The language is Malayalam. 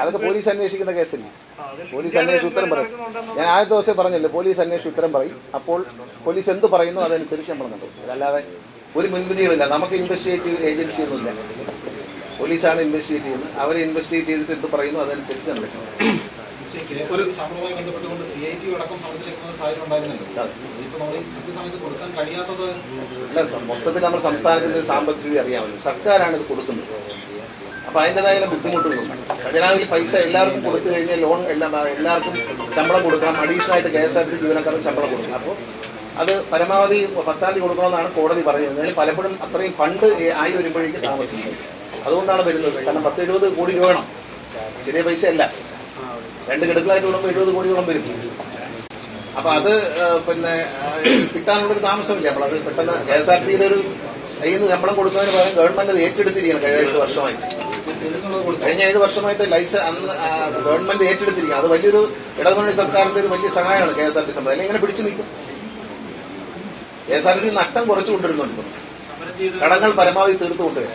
അതൊക്കെ പോലീസ് അന്വേഷിക്കുന്ന കേസിന്. പോലീസ് അന്വേഷിച്ച് ഉത്തരം പറയും. ഞാൻ ആദ്യ ദിവസം പറഞ്ഞില്ലേ പോലീസ് അന്വേഷിച്ച് ഉത്തരം പറയും. അപ്പോൾ പോലീസ് എന്ത് പറയുന്നു അതനുസരിച്ച് നമ്മൾ നടക്കും അതല്ലാതെ ഒരു മുൻവിധികളില്ല നമുക്ക് ഇൻവെസ്റ്റിഗേറ്റീവ് ഏജൻസി ഒന്നുമില്ല പോലീസാണ് ഇൻവെസ്റ്റിഗേറ്റ് ചെയ്യുന്നത്. അവർ ഇൻവെസ്റ്റിഗേറ്റ് ചെയ്തിട്ട് എന്ത് പറയുന്നു അതനുസരിച്ച് നടക്കും ഒരു സമരവുമായി ബന്ധപ്പെട്ടുകൊണ്ട് സി ഐ ടി അടക്കം സമരത്തിലെത്തുന്ന സാഹചര്യം ഉണ്ടായിരുന്നല്ലോ. അതെ. ഇപ്പൊ നമ്മൾ ഈ കൃത്യസമയത്ത് കൊടുക്കാൻ കഴിയാത്തത് അല്ല മൊത്തത്തിൽ നമ്മുടെ സംസ്ഥാനത്തിന്റെ ഒരു സാമ്പത്തിക സ്ഥിതി അറിയാമല്ലോ. സർക്കാരാണ് ഇത് കൊടുക്കുന്നത്. അപ്പൊ അതിന്റെതായ ബുദ്ധിമുട്ടുകളുണ്ട് ഖജനാവിൽ പൈസ എല്ലാവർക്കും കൊടുത്തു കഴിഞ്ഞാൽ ലോൺ എല്ലാം എല്ലാവർക്കും ശമ്പളം കൊടുക്കണം. അഡീഷണൽ ആയിട്ട് കെ എസ് ആർ ടി ജീവനക്കാർക്ക് ശമ്പളം കൊടുക്കണം. അപ്പോൾ അത് പരമാവധി പത്താം തീയതി കൊടുക്കണമെന്നാണ് കോടതി പറയുന്നത്. അതിന് പലപ്പോഴും അത്രയും ഫണ്ട് ആയി വരുമ്പോഴേക്കും താമസിക്കുന്നത് അതുകൊണ്ടാണ് വരുന്നത്. കാരണം പത്ത് എഴുപത് കോടി രൂപ വേണം. ചെറിയ പൈസ അല്ല രണ്ട് ഗഡുക്കളായിട്ട് വിടുമ്പോൾ എഴുപത് കോടിയോളം വരും. അപ്പൊ അത് പിന്നെ കിട്ടാനുള്ളൊരു താമസമില്ല. നമ്മളത് പെട്ടെന്ന് കെ എസ് ആർ സിയുടെ ഒരു കയ്യിൽ നിന്ന് ശമ്പളം കൊടുക്കുന്നതിന് പകരം ഗവൺമെന്റ് അത് ഏറ്റെടുത്തിരിക്കണം കഴിഞ്ഞ ഏഴ് വർഷമായിട്ട്. കഴിഞ്ഞ ഏഴ് വർഷമായിട്ട് ലൈസൻസ് അന്ന് ഗവൺമെന്റ് ഏറ്റെടുത്തിരിക്കുക അത് വലിയൊരു ഇടതുമുന്നണി സർക്കാരിന്റെ ഒരു വലിയ സഹായമാണ് കെ എസ് ആർ ടി സംബന്ധം. അല്ലെങ്കിൽ ഇങ്ങനെ പിടിച്ചു നിൽക്കും. കെ എസ് ആർ ടി നഷ്ടം കുറച്ചു കൊണ്ടിരുന്നുണ്ട് കടങ്ങൾ പരമാവധി തീർത്തു കൊണ്ടുവരും